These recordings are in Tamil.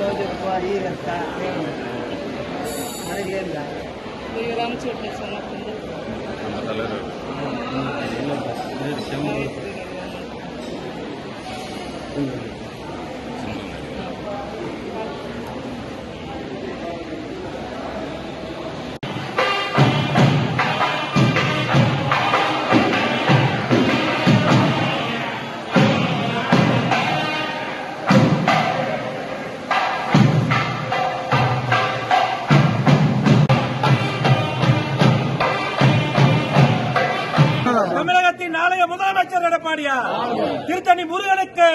రోజు ఎక్కువ ఈ వేస్తా అడగలేదా శ్రీరామ్ చూడలే సన్నప్పుడు எடப்பாடியா திருத்தணி முருகனுக்கு.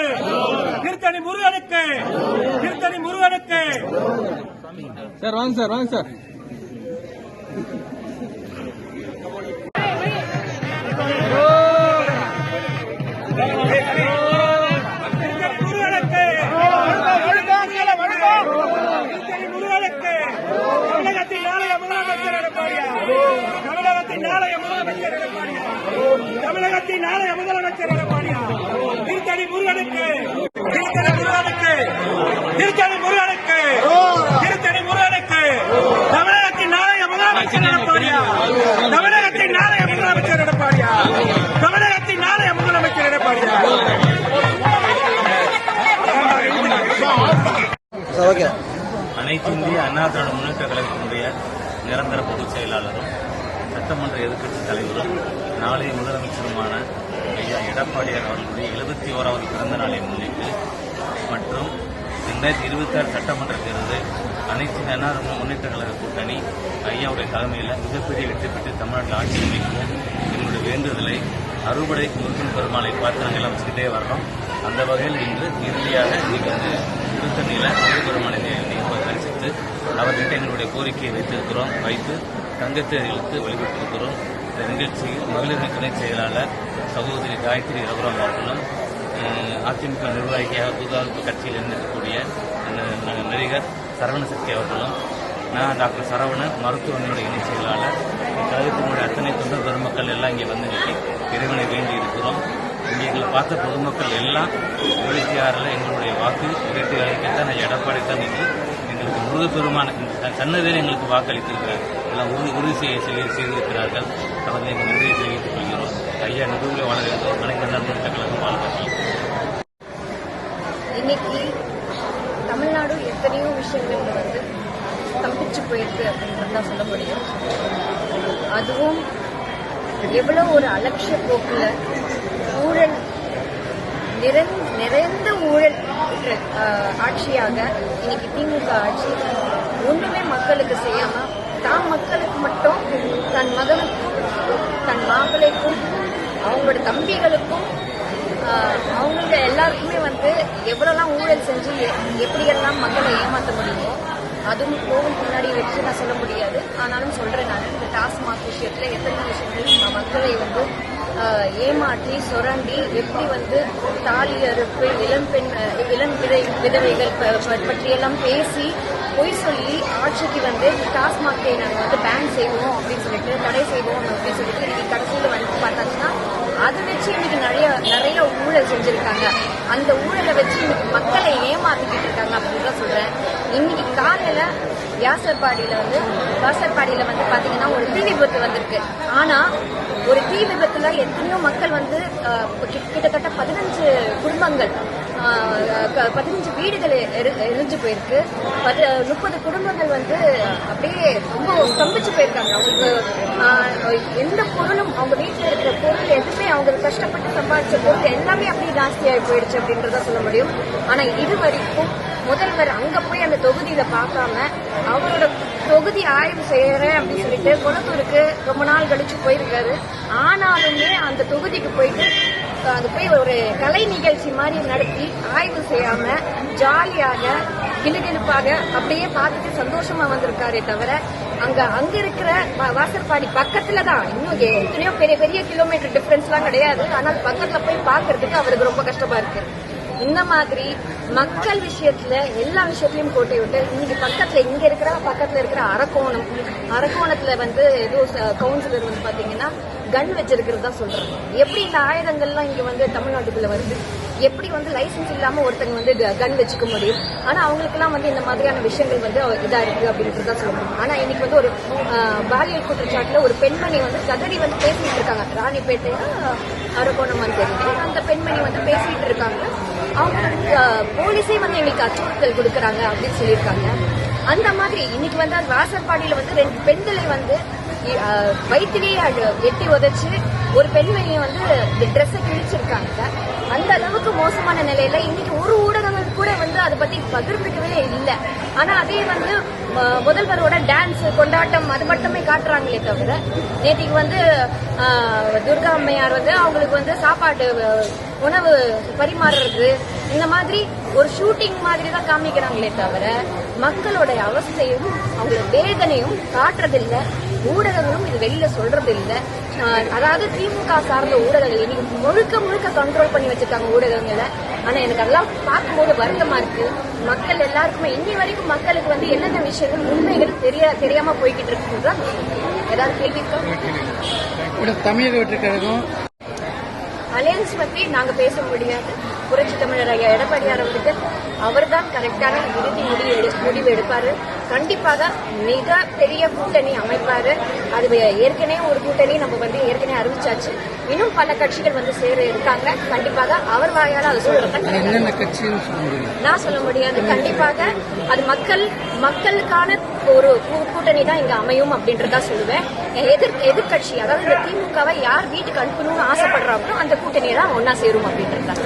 திருத்தணி முருகனுக்கு. திருத்தணி முருகனுக்கு. சார் வாங்க சார் வாங்க சார். திருத்தணி தமிழகத்தின் நாளைய முதலமைச்சர் எடப்பாடியா தமிழகத்தின் நாளைய முதலமைச்சர் எடப்பாடியா திருத்தணி முருகனுக்கு திருத்தணி முருகனுக்கு திருத்தணி முருகனுக்கு திருத்தணி முருகனுக்கு தமிழகத்தின் நாளைய முதலமைச்சர் எடப்பாடியா தமிழகத்தின் நாளைய முதலமைச்சர் எடப்பாடியா தமிழகத்தின் நாளைய முதலமைச்சர் எடப்பாடியா அனைத்து இந்திய அண்ணா திராவிட முன்னேற்ற கழகத்தினுடைய நிரந்தர பொதுச் செயலாளரும் சட்டமன்ற எதிர்க்கட்சி தலைவரும் நாளைய முதலமைச்சருமான ஐயா எடப்பாடியார் அவர்களுடைய எழுபத்தி ஓராவது பிறந்த நாளை முன்னிட்டு மற்றும் ரெண்டாயிரத்தி இருபத்தி ஆறு சட்டமன்ற தேர்தல் அனைத்து இந்திய முன்னேற்ற கழக கூட்டணி ஐயாவுடைய தலைமையில் மிகப்பெரிய வெற்றி பெற்று தமிழ்நாட்டில் ஆட்சி அமைக்கும் என்னுடைய வேண்டுதலை அறுபடை முருகன் பெருமாளை பார்த்து நாங்கள் எல்லாம் வச்சுக்கிட்டே வர்றோம் அந்த வகையில் இன்று இறுதியாக இன்னைக்கு வந்து திருத்தணியில் முருகன் பெருமாளை தரிசித்து அவர்கிட்ட எங்களுடைய கோரிக்கையை வைத்திருக்கிறோம். வைத்து தங்கச்சேரிகளுக்கு வழிபட்டிருக்கிறோம் இந்த நிகழ்ச்சியில் மகளிர் துணை செயலாளர் சகோதரி காயத்ரி ரகுராம் அவர்களும் அதிமுக நிர்வாகியாக புதுதாழ்வு கட்சியில் இருக்கக்கூடிய நடிகர் சரவண சக்தி அவர்களும் நான் டாக்டர் சரவணன் மருத்துவமனையோட இணை செயலாளர் கழகத்தினுடைய அத்தனை தொண்டர் பெருமக்கள் எல்லாம் இங்கே வந்து இறைவனை வேண்டி இருக்கிறோம். இங்கே எங்களை பார்த்த பொதுமக்கள் எல்லாம் இருபத்தி ஆறில் எங்களுடைய வாக்கு இருபத்தி ஆறுக்கு எடப்பாடி தான் எங்களுக்கு முருகப்பெருமான சன்னதியில் எங்களுக்கு வாக்களித்திருக்கிறார். எல்லாம் உறுதி உறுதி செய்ய செய்ய செய்திருக்கிறார்கள். அவர்களை எங்கள் நன்றியை தெரிவித்துக் கொள்கிறோம். ஐயா நடுவில் வாழ வேண்டும் அனைத்து நண்பர்கள் கழகம் வாழ்வார்கள் இன்னைக்கு தமிழ்நாடு எத்தனையோ விஷயங்கள்ல வந்து தப்பிச்சு போயிருக்கு அப்படின்னு தான் சொல்ல முடியும். அதுவும் எவ்வளோ ஒரு அலட்சிய போக்குல ஊழல் நிறந் நிறைந்த ஊழல் ஆட்சியாக இன்னைக்கு திமுக ஆட்சி ஒண்ணுமே மக்களுக்கு செய்யாம தான் மக்களுக்கு மட்டும் தன் மகனுக்கும் தன் மாப்பிள்ளைக்கும் அவங்களோட தம்பிகளுக்கும் அவங்களோட அவங்க எல்லாருக்குமே வந்து எவ்வளோலாம் ஊழல் செஞ்சு எ- எப்படியெல்லாம் மக்களை ஏமாற்ற முடியுமோ அதுவும் கோவில் முன்னாடி வச்சு நான் சொல்ல முடியாது. ஆனாலும் சொல்றேன் நான். இந்த டாஸ்மாக் விஷயத்துல எத்தனை விஷயங்கள் மக்களை வந்து ஏமாற்றி சுரண்டி எப்படி வந்து தாலி அறுப்பு இளம் பெண் இளம் விதை விதவைகள் ப- ப- பற்றியெல்லாம் பேசி ஆட்சிக்கு வந்து டாஸ்மாகை நாங்கள் வந்து பேன் செய்வோம் அப்படின்னு சொல்லிட்டு தடை செய்வோம் அப்படின்னு சொல்லிட்டு இன்னைக்கு கடைசியில் வந்து பார்த்தாச்சுன்னா அதை வச்சு இன்னைக்கு நிறைய நிறைய ஊழல் செஞ்சுருக்காங்க. அந்த ஊழலை வச்சு இன்னைக்கு மக்களை ஏமாத்திக்கிட்டு இருக்காங்க அப்படின்னு தான் சொல்றேன். இன்னைக்கு காலையில வியாசர்பாடியில வந்து வியாசர்பாடியில வந்து பாத்தீங்கன்னா ஒரு தீ விபத்து வந்திருக்கு. ஆனா ஒரு தீ விபத்துல எத்தனையோ மக்கள் வந்து கிட்ட- கிட்டத்தட்ட பதினஞ்சு குடும்பங்கள் பதினஞ்சு வீடுகள் எரி- எரிஞ்சு போயிருக்கு. பத்து முப்பது குடும்பங்கள் வந்து அப்படியே ரொம்ப ஸ்தம்பிச்சு போயிருக்காங்க. அவங்களுக்கு எந்த பொருளும் அவங்க வீட்டில் இருக்கிற பொருள் எதுவுமே அவங்க கஷ்டப்பட்டு சம்பாதிச்ச பொருள் எல்லாமே அப்படியே ஜாஸ்தியாகி போயிடுச்சு அப்படின்றத சொல்ல முடியும். ஆனா இது வரைக்கும் முதல்வர் அங்க போய் அந்த தொகுதியில பார்க்காம அவரோட தொகுதி ஆய்வு செய்யறேன் அப்படின்னு சொல்லிட்டு குளத்தூருக்கு ரொம்ப நாள் கழிச்சு போயிருக்காரு. ஆனாலுமே அந்த தொகுதிக்கு போயிட்டு அது போய் ஒரு கலை நிகழ்ச்சி மாதிரி நடத்தி ஆய்வு செய்யாம ஜாலியாக கிளுகிழுப்பாக அப்படியே பார்த்துட்டு சந்தோஷமா வந்திருக்காரே தவிர அங்க அங்க இருக்கிற வாசற்பாடி பக்கத்துல தான். இன்னும் எத்தனையோ பெரிய பெரிய கிலோமீட்டர் டிஃபரன்ஸ்லாம் கிடையாது. ஆனால் பக்கத்துல போய் பாக்குறதுக்கு அவருக்கு ரொம்ப கஷ்டமா இருக்கு. இந்த மாதிரி மக்கள் விஷயத்துல எல்லா விஷயத்திலயும் கோட்டை விட்டு இன்னைக்கு பக்கத்துல இங்க இருக்கிற பக்கத்துல இருக்கிற அரக்கோணம் அரக்கோணத்துல வந்து ஏதோ கவுன்சிலர் வந்து பாத்தீங்கன்னா கன் வச்சிருக்கிறதா சொல்றாங்க. எப்படி இந்த ஆயுதங்கள்லாம் இங்க வந்து தமிழ்நாட்டுக்குள்ள வருது? எப்படி வந்து லைசென்ஸ் இல்லாம ஒருத்தங்க வந்து கன் வச்சுக்க முடியும்? ஆனா அவங்களுக்குலாம் வந்து இந்த மாதிரியான விஷயங்கள் வந்து இதா இருக்கு தான் சொல்லணும் ஆனா இன்னைக்கு வந்து ஒரு பாலியல் குற்றச்சாட்டுல ஒரு பெண்மணி வந்து கதறி வந்து பேசிட்டு இருக்காங்க. ராணிப்பேட்டையா அரக்கோணமான்னு தெரியுது. அந்த பெண்மணி வந்து பேசிட்டு இருக்காங்க. போலீஸே வந்து எங்களுக்கு அச்சுறுத்தல் கொடுக்கறாங்க அப்படின்னு சொல்லியிருக்காங்க. அந்த மாதிரி இன்னைக்கு வந்து அந்த வாசற்பாடியில வந்து ரெண்டு பெண்களை வந்து வயிற்றிலேயே எட்டி உதச்சு ஒரு பெண்மணியை வந்து ட்ரெஸ்ஸை கிழிச்சிருக்காங்க. அந்த அளவுக்கு மோசமான நிலையில இன்னைக்கு ஒரு ஊட அதை பத்தி பகிர்ந்துக்கவே இல்லை. ஆனா அதே வந்து முதல்வரோட டான்ஸ் கொண்டாட்டம் அது மட்டுமே காட்டுறாங்களே தவிர நேற்றுக்கு வந்து துர்கா அம்மையார் வந்து அவங்களுக்கு வந்து சாப்பாடு உணவு பரிமாறுறது இந்த மாதிரி ஒரு ஷூட்டிங் மாதிரி தான் காமிக்கிறாங்களே தவிர மக்களோட அவஸ்தையும் அவங்களோட வேதனையும் காட்டுறதில்லை. ஊடகங்களும் இது வெளியில சொல்றது இல்ல. அதாவது திமுக சார்ந்த ஊடகங்கள் இன்னைக்கு முழுக்க முழுக்க கண்ட்ரோல் பண்ணி வச்சிருக்காங்க ஊடகங்களை. ஆனா எனக்கு அதெல்லாம் பார்க்கும்போது வருத்தமா இருக்கு. மக்கள் எல்லாருக்குமே இன்னி வரைக்கும் மக்களுக்கு வந்து என்னென்ன விஷயங்கள் உண்மைகள் தெரிய தெரியாம போய்கிட்டு இருக்குதான் ஏதாவது கேள்வி தமிழக வெற்றி கழகம் அலையன்ஸ் பத்தி நாங்க பேச முடியாது. புரட்சி தமிழர் ஐயா எடப்பாடியார் அவருக்கு அவர்தான் கரெக்டான இறுதி முடிவு எடு முடிவு எடுப்பாரு. கண்டிப்பாக மிக பெரிய கூட்டணி அமைப்பாரு. அது ஏற்கனவே ஒரு கூட்டணி நம்ம வந்து ஏற்கனவே அறிவிச்சாச்சு. இன்னும் பல கட்சிகள் வந்து சேர இருக்காங்க. கண்டிப்பாக அவர் வாயால அதை சொல்றத நான் சொல்ல முடியாது. கண்டிப்பாக அது மக்கள் மக்களுக்கான ஒரு கூட்டணி தான் இங்க அமையும் அப்படின்றதா சொல்லுவேன். எதிர் எதிர்கட்சி அதாவது இந்த திமுகவை யார் வீட்டுக்கு அனுப்பணும்னு ஆசைப்படுறாங்களோ அந்த கூட்டணியை தான் ஒன்னா சேரும் அப்படின்றதா